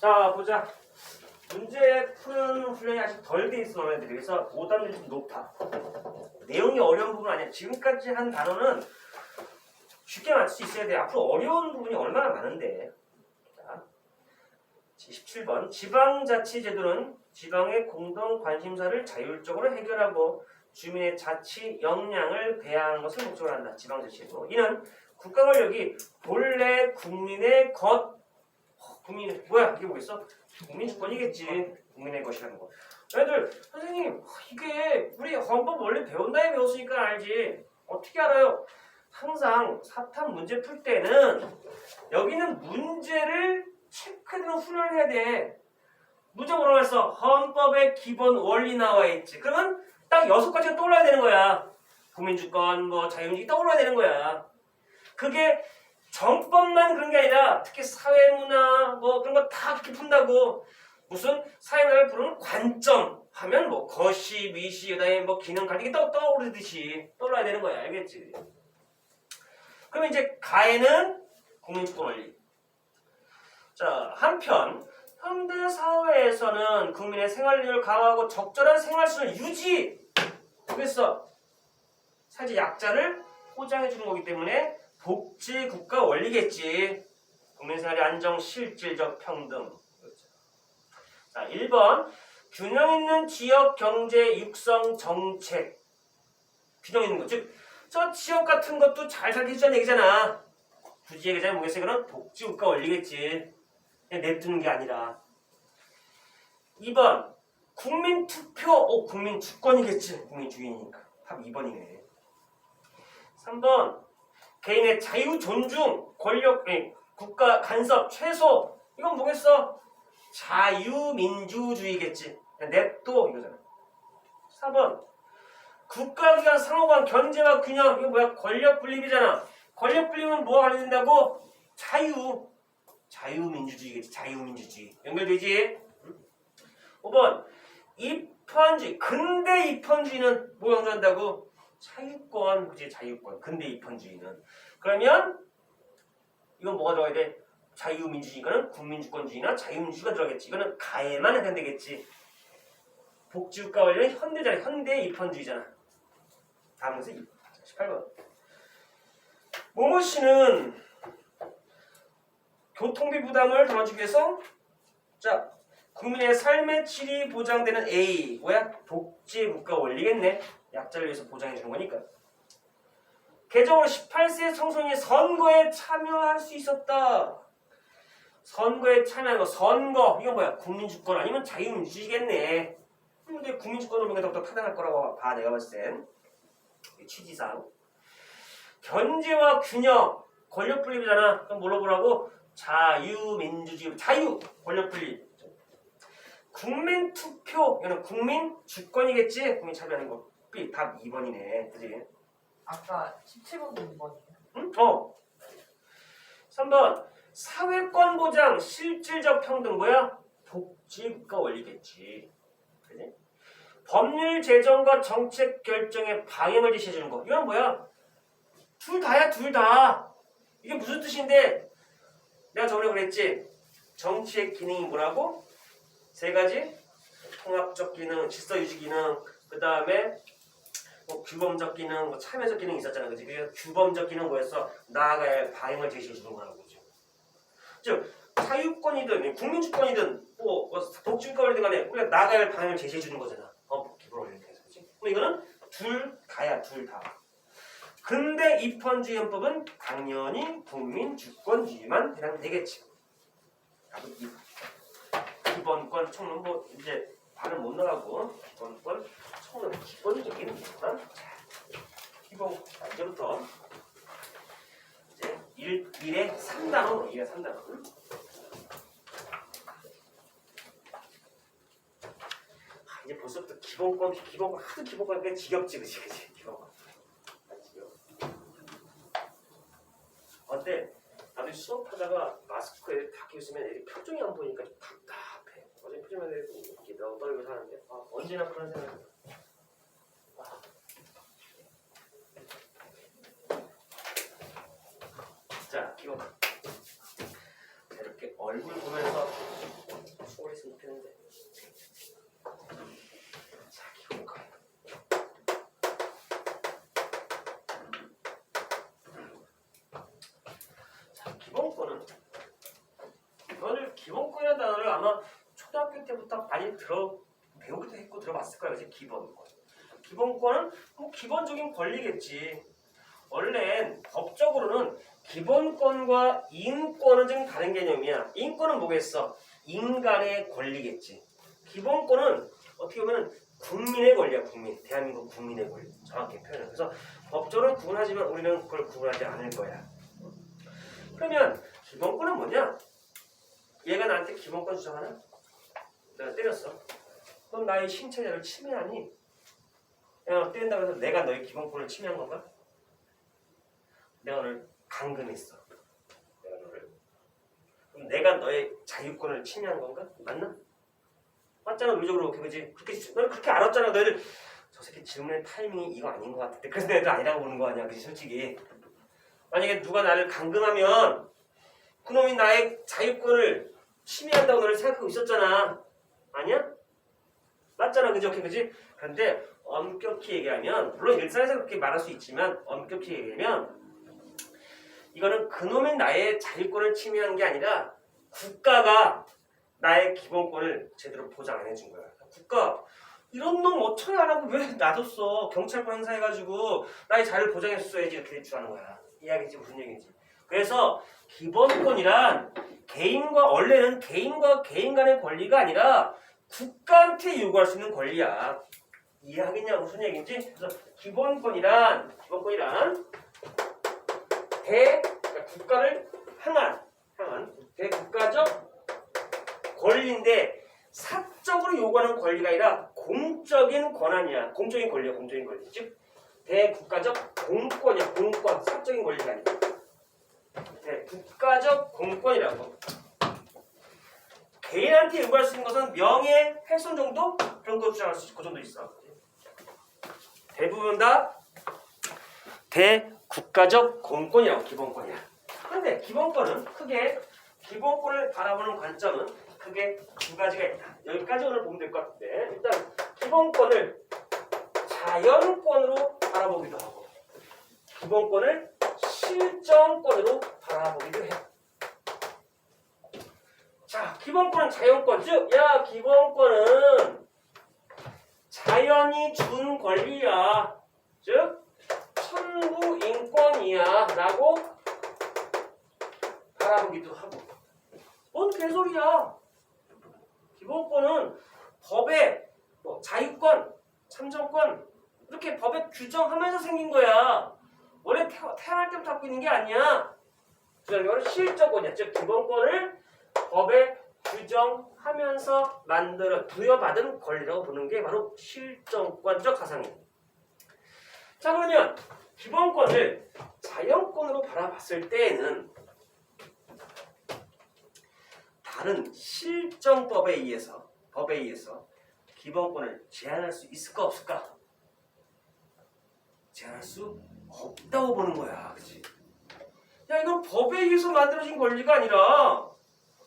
자 보자. 문제 푸는 훈련이 아직 덜 돼 있어 너네들이. 그래서 오답률이 좀 높아. 내용이 어려운 부분 아니야. 지금까지 한 단어는 쉽게 맞출 수 있어야 돼. 앞으로 어려운 부분이 얼마나 많은데. 자, 17번. 지방자치제도는 지방의 공동 관심사를 자율적으로 해결하고 주민의 자치 역량을 배양하는 것을 목적으로 한다. 지방자치제도. 이는 국가 권력이 본래 국민의 것 어, 국민 뭐야 이게 뭐겠어? 국민 주권이겠지. 국민의 것이라는 거. 애들 선생님 이게 우리 헌법 원래 배운 다음에 배웠으니까 알지. 어떻게 알아요? 항상 사탐 문제 풀 때는 여기는 문제를 체크해두는 훈련을 해야 돼. 문제 했어? 헌법의 기본 원리 나와 있지. 그러면 딱 여섯 가지가 떠올라야 되는 거야. 국민주권, 뭐 자유민주주의 떠올라야 되는 거야. 그게 정법만 그런 게 아니라 특히 사회문화 뭐 그런 거 다 그렇게 푼다고 무슨 사회문화를 부르는 관점 하면 뭐 거시, 미시, 그다음에 뭐 기능 이게 떠 떠오르듯이 떠올라야 되는 거야. 알겠지? 그러면 이제 가에는 국민주권 원리. 자 한편 현대 사회에서는 국민의 생활력을 강화하고 적절한 생활 수준을 유지. 그래서 사실 약자를 보장해 주는 거기 때문에 복지 국가 원리겠지. 국민 생활의 안정, 실질적 평등. 그렇죠. 자, 1번 균형 있는 지역 경제 육성 정책. 균형 있는 거. 즉, 저 지역 같은 것도 잘 살게 해주자는 얘기잖아. 굳이 얘기하자면 뭐겠어요? 그건 복지 국가 원리겠지. 그냥 냅두는 게 아니라. 2번 국민 투표, 어, 국민 주권이겠지. 국민 주인이니까. 답 2번이네. 3번 개인의 자유 존중, 권력, 아니, 국가 간섭 최소. 이건 뭐겠어? 자유민주주의겠지. 냅둬 이거잖아. 4번 국가기관 상호간 견제와 균형. 이거 뭐야? 권력 분립이잖아. 권력 분립은 뭐가 관련된다고? 자유. 자유민주주의겠지. 자유민주주의. 연결되지? 응? 5번 입헌주의. 근대 입헌주의는 뭐 강조한다고? 자유권, 그지 자유권. 근대 입헌주의는 그러면 이건 뭐가 들어가야 돼? 자유민주주의가는 국민주권주의나 자유민주주의가 들어가겠지. 이거는 가에만 해당되겠지. 복지국가 원리는 현대잖아. 현대 입헌주의잖아. 다음 문제 18번. 모모 씨는 교통비 부담을 덜어주기 위해서 자 국민의 삶의 질이 보장되는 A 뭐야? 복지국가 원리겠네. 약자를 위해서 보장해 주는 거니까. 개정으로 18세 청소년이 선거에 참여할 수 있었다. 선거에 참여하는 거, 선거 이건 뭐야? 국민주권 아니면 자유민주주의겠네. 근데 국민주권을 보면 더욱더 타당할 거라고 봐 내가 봤을 땐 취지상 견제와 균형 권력 분립이잖아. 그럼 뭘로 보라고? 자유민주주의 자유 권력 분립. 국민 투표 이거는 국민 주권이겠지? 국민 참여하는 거. B 답 2번이네. 그지? 아까 17번 2번이에요. 응? 어. 3번 사회권 보장 실질적 평등 뭐야? 복지국가 원리겠지. 그지? 법률 제정과 정책 결정의 방향을 제시해 주는 거. 이건 뭐야? 둘 다야 둘 다. 이게 무슨 뜻인데? 내가 저번에 그랬지. 정치의 기능이 뭐라고? 세 가지. 통합적 기능, 질서 유지 기능, 그 다음에 뭐 규범적 기능, 뭐 참여적 기능이 있었잖아, 그지? 그 규범적 기능 뭐였어? 나아가야 할 방향을 제시해 주는 거라고 그죠? 즉 사유권이든 국민주권이든 뭐, 뭐 복지권이든 간에 우리가 나아가야 할 방향을 제시해 주는 거잖아. 어, 기본 원리를 해서 그지? 그럼 이거는 둘 다야, 둘 다. 근데 입헌주의 헌법은 당연히 국민주권주의만 해당되겠지. 이 기본권 총론 뭐 이제 발음 못 나가고 기본권 총론 기본적인 기본 자, 이제부터 이제 1, 1의 3단원 1의 3단원 아, 이제 벌써부터 기본권 기본권 하도 기본권 그냥 지겹지 그치 그치? 기본권. 아, 지겨워. 어때? 나도 수업하다가 마스크에 다 끼우면 애들이 표정이 안 보이니까 좀 답답해. 어제 표정만 해도 이렇게 너무 떨고 사는데? 아, 언제나 그런 생각이 아. 자, 이거 자, 이렇게 얼굴 보면서 기본권이라는 단어를 아마 초등학교 때부터 많이 들어 배우기도 했고 들어봤을 거예요. 이제 기본권. 기본권은 뭐 기본적인 권리겠지. 원래 법적으로는 기본권과 인권은 좀 다른 개념이야. 인권은 뭐겠어? 인간의 권리겠지. 기본권은 어떻게 보면 국민의 권리야, 국민. 대한민국 국민의 권리. 정확히 표현해. 그래서 법적으로 구분하지만 우리는 그걸 구분하지 않을 거야. 그러면 기본권은 뭐냐? 얘가 나한테 기본권 주장하나? 내가 때렸어. 그럼 나의 신체자를 침해하니? 내가 때린다고 해서 내가 너의 기본권을 침해한 건가? 내가 너를 감금했어. 내가 너를. 그럼 내가 너의 자유권을 침해한 건가? 맞나? 맞잖아, 의적으로 그지? 그렇게 너는 그렇게 알았잖아, 너희들. 저 새끼 질문의 타이밍이 이거 아닌 것 같은데. 그래서 너희들 아니라고 보는 거 아니야, 그지? 솔직히. 만약에 누가 나를 감금하면 그놈이 나의 자유권을 침해한다고 너를 생각하고 있었잖아. 아니야? 맞잖아, 그죠? 그지? 그런데 엄격히 얘기하면 물론 일상에서 그렇게 말할 수 있지만 엄격히 얘기하면 이거는 그놈의 나의 자유권을 침해한 게 아니라 국가가 나의 기본권을 제대로 보장 안 해준 거야. 국가 이런 놈 하고 왜 놔뒀어? 경찰권 행사해가지고 나의 자유를 보장했어야지 이렇게 주하는 거야. 이야기지 무슨 얘기인지. 그래서 기본권이란 개인과 원래는 개인과 개인 간의 권리가 아니라 국가한테 요구할 수 있는 권리야. 이해하겠냐 무슨 얘기인지? 그래서 기본권이란 기본권이란 대 그러니까 국가를 향한 향한 대국가적 권리인데 사적으로 요구하는 권리가 아니라 공적인 권한이야. 공적인 권리야. 공적인 권리. 즉 대국가적 공권이야. 공권. 사적인 권리가 아니라. 대국가적 공권이라고. 개인한테 요구할 수 있는 것은 명예 훼손 정도 정도 주장할 수 있고 그 정도 있어. 대부분 다 대국가적 공권이라고 기본권이야. 그런데 기본권은 크게 기본권을 바라보는 관점은 크게 두 가지가 있다. 여기까지 오늘 보면 될 것 같은데 일단 기본권을 자연권으로 바라보기도 하고 기본권을 실정권으로 바라보기도 해. 자, 기본권은 자연권, 즉, 야, 기본권은 자연이 준 권리야. 즉, 천부 인권이야. 라고 바라보기도 하고. 뭔 개소리야. 기본권은 법에 뭐 자유권, 참정권, 이렇게 법에 규정하면서 생긴 거야. 원래 태, 태어날 때부터 갖고 있는 게 아니야. 주장이는 실적권이야. 즉, 기본권을 법에 규정하면서 만들어 부여받은 권리라고 보는 게 바로 실정권적 사상이에요. 자 그러면 기본권을 자연권으로 바라봤을 때에는 다른 실정법에 의해서 법에 의해서 기본권을 제한할 수 있을까 없을까? 제한할 수 없다고 보는 거야, 그렇지? 야 이건 법에 의해서 만들어진 권리가 아니라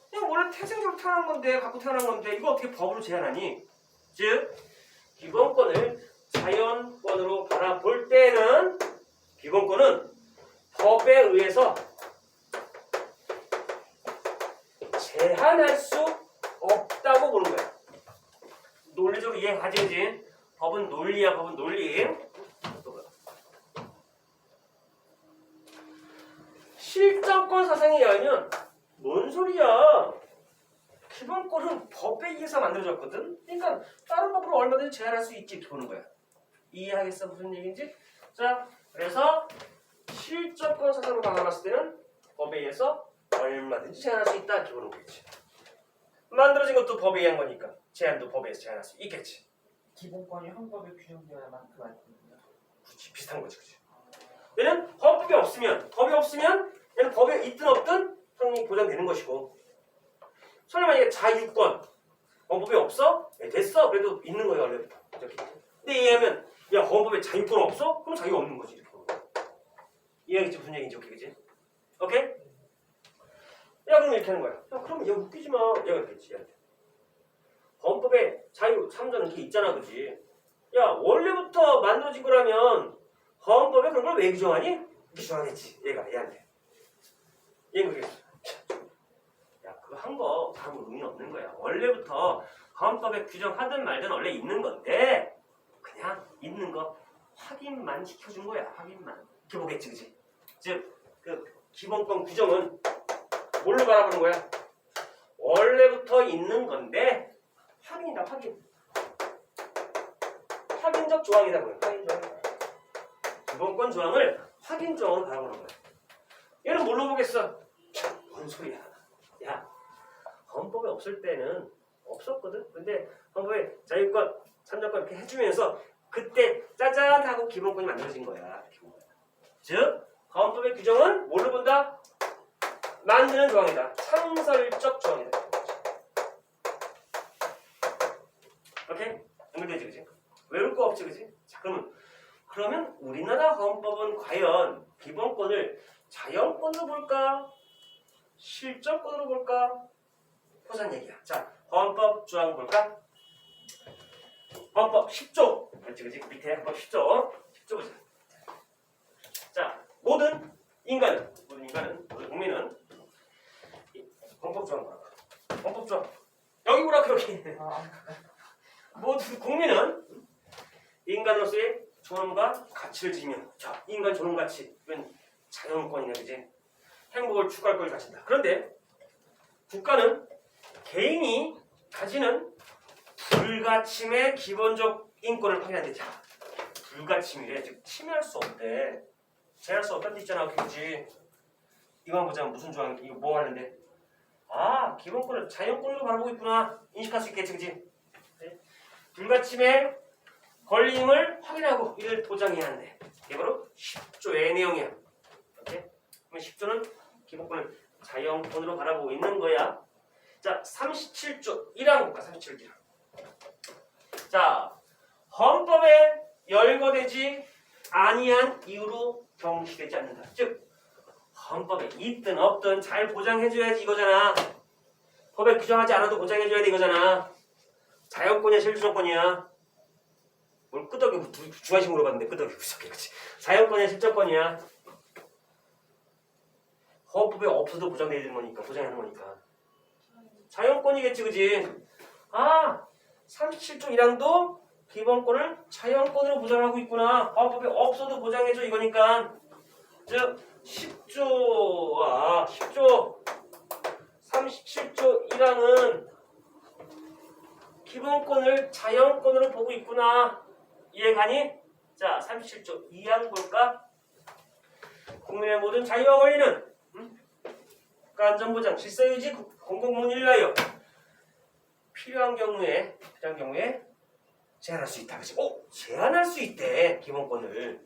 그냥 원래 태생적으로 태어난 건데 갖고 태어난 건데 이거 어떻게 법으로 제한하니? 즉 기본권을 자연권으로 바라볼 때는 기본권은 법에 의해서 제한할 수 없다고 보는 거야. 논리적으로 이해가지, 그지? 법은 논리야, 법은 논리. 실정권 사상에 의하면 뭔 소리야? 기본권은 법에 의해서 만들어졌거든. 그러니까 다른 법으로 얼마든지 제한할 수 있지 보는 거야. 이해하겠어 무슨 얘기인지? 자, 그래서 실정권 사상으로 바라봤을 때는 법에 의해서 얼마든지 제한할 수 있다 이렇게 보는 거겠지. 만들어진 것도 법에 의한 거니까 제한도 법에 의해서 제한할 수 있겠지. 기본권이 헌법에 규정되어야만 그 말씀입니다. 그렇지 비슷한 거지, 그렇지. 얘는 헌법이 없으면 법이 없으면 얘는 법에 있든 없든 성립이 보장되는 것이고 설령 만약에 자유권 헌법에 없어? 예, 됐어 그래도 있는 거예요 원래부터 이렇게 근데 이해하면 야 헌법에 자유권 없어? 그럼 자유가 없는 거지 이렇게 보는. 이해하겠지 무슨 얘기인지 오케이 그지? 오케이? 야 그럼 이렇게 하는 거야 야 그럼 얘 웃기지 마 얘가 얘한테 헌법에 자유 3조는 이렇게 있잖아 그지? 야 원래부터 만들어진 거라면 헌법에 그런 걸 왜 규정하니? 규정하겠지 얘가 얘한테 얘는 그게 야 그거 한 거 아무 의미는 없는 거야. 헌법에 규정하든 말든 원래 있는 건데 그냥 있는 거 확인만 시켜준 거야. 확인만. 이렇게 보겠지, 그지? 즉, 그 기본권 규정은 뭘로 바라보는 거야? 원래부터 있는 건데 확인이다, 확인. 확인적 조항이다, 그래. 확인 조항. 기본권 조항을 확인 조항으로 바라보는 거야. 얘는 뭘로 보겠어? 뭔 소리야? 야, 헌법에 없을 때는 없었거든. 근데 헌법에 자유권, 참정권 이렇게 해주면서 그때 짜잔 하고 기본권이 만들어진 거야. 즉, 헌법의 규정은 뭘로 본다? 만드는 조항이다. 창설적 조항이다. 오케이? 연결되지, 그지? 외울 거 없지, 그지? 자, 그러면 그러면 우리나라 헌법은 과연 기본권을 자연권으로 볼까? 실정권으로 볼까? 보자는 얘기야. 자, 헌법 조항 볼까? 헌법 10조. 그렇지, 그렇지. 밑에 헌법 10조. 10조 보자. 자, 모든 인간은, 모든 인간은, 모든 국민은 이 헌법 조항 봐라. 헌법 조항. 여기 보라, 여기. 아, 모든 국민은 인간으로서의 존엄과 가치를 지니며 자 인간 존엄 가치 이건 자연권이네 그지 행복을 추구할 걸 가진다 그런데 국가는 개인이 가지는 불가침의 기본적 인권을 확인한대 자 불가침이래 즉 침해할 수 없대 제할 수 없다는 데 있잖아 그지 이거만 보자면 무슨 조항 이거 뭐 하는데 아 기본권을 자연권으로 바라보고 있구나 인식할 수 있겠지 그지 불가침에 걸림을 확인하고 이를 보장해야 한대. 이게 바로 10조의 내용이야. 오케이? 그러면 10조는 기본권을 자연권으로 바라보고 있는 거야. 자, 37조 1항 볼까? 37조 1항. 자, 헌법에 열거되지 아니한 이유로 경시되지 않는다. 즉, 헌법에 있든 없든 잘 보장해줘야지 이거잖아. 법에 규정하지 않아도 보장해줘야 돼 이거잖아. 자연권이야 실주정권이야 뭘 끄덕이고 두- 주관식 물어봤는데 끄덕이고 있어 그렇지 자연권이야 실정권이야 헌법에 없어도 보장되어 있는 거니까 보장하는 거니까 자연권이겠지 그지 아 37조 1항도 기본권을 자연권으로 보장하고 있구나 헌법에 없어도 보장해줘 이거니까 즉 10조 아 10조 37조 1항은 기본권을 자연권으로 보고 있구나. 이해가니? 자, 37조 2항 볼까? 국민의 모든 자유와 권리는 음? 국가안전보장, 질서유지, 국- 공공문의를 위하여 필요한 경우에 필요한 경우에 제한할 수 있다. 그치? 어? 제한할 수 있대. 기본권을.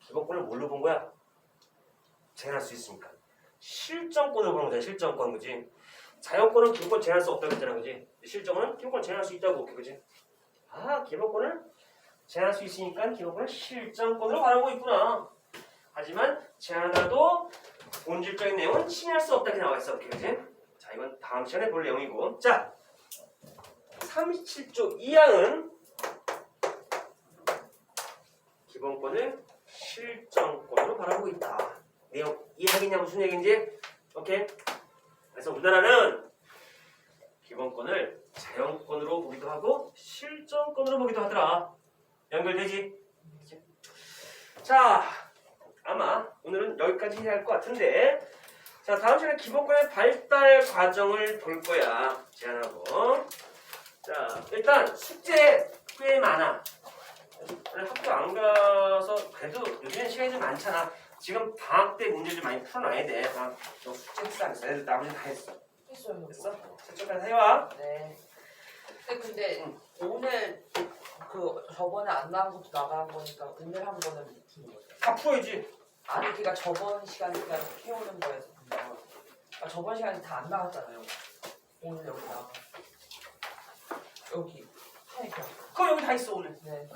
기본권을 뭘로 본 거야? 제한할 수 있으니까. 실정권을 보는 거잖아. 실정권, 그지? 자연권은 기본권 제한할 수 없다고 했잖아, 그지? 실정은 기본권 제한할 수 있다고, 그지? 아, 기본권을 제한할 수 있으니까 기본권을 실정권으로 바라보고 있구나. 하지만 제한하더라도 본질적인 내용은 침해할 수 없다 이렇게 나와 있어, 그지? 자, 이건 다음 시간에 볼 내용이고, 자, 37조 2항은 기본권을 실정권으로 바라보고 있다. 내용 이해하겠냐 무슨 얘기인지? 오케이? 그래서 우리나라는 기본권을 자연권으로 보기도 하고 실정권으로 보기도 하더라. 연결되지? 자, 아마 오늘은 여기까지 해야 할 것 같은데 자, 다음 시간에 기본권의 발달 과정을 볼 거야. 제안하고 자, 일단 숙제 꽤 많아. 오늘 학교 안 가서 그래도 요즘엔 시간이 좀 많잖아. 지금 방학 때 문제를 많이 풀어놔야 돼. 아, 너 숙제 했어 안 했어? 애들 나머지 다 했어. 했어요. 됐어? 저쪽까지 해와. 네. 근데 근데 응. 오늘 그 저번에 안 나온 것도 나간 거니까 오늘 한 거는 못 푸는 거죠. 다 풀어야지. 아니 그러니까 저번 시간에 그냥 태우는 거에서 그냥 아, 저번 시간에 다 안 나갔잖아요. 오늘 여기 나가. 여기 하니까. 그럼 여기 다 있어 오늘. 네.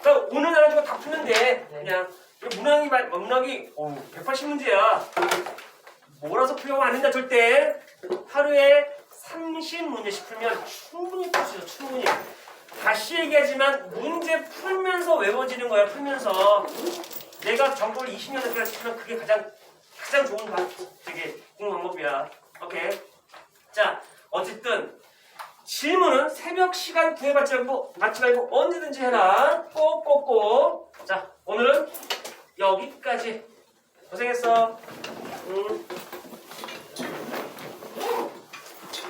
그러니까 오늘 나가지고 다 풀면 돼. 네. 그냥 이거 문항이 말- 문항이 어우 180문제야. 몰아서 풀려고 안 된다 절대. 하루에 30문제씩 풀면 충분히 풀 수 있어 충분히. 다시 얘기하지만 문제 풀면서 외워지는 거야 풀면서. 내가 정보를 20년에 배웠으면 그게 가장 가장 좋은 방, 되게 좋은 방법이야. 오케이. 자, 어쨌든 질문은 새벽 시간 구애받지 말고 받지 말고 언제든지 해라. 꼭꼭꼭. 자, 오늘은 여기까지. 고생했어. 음.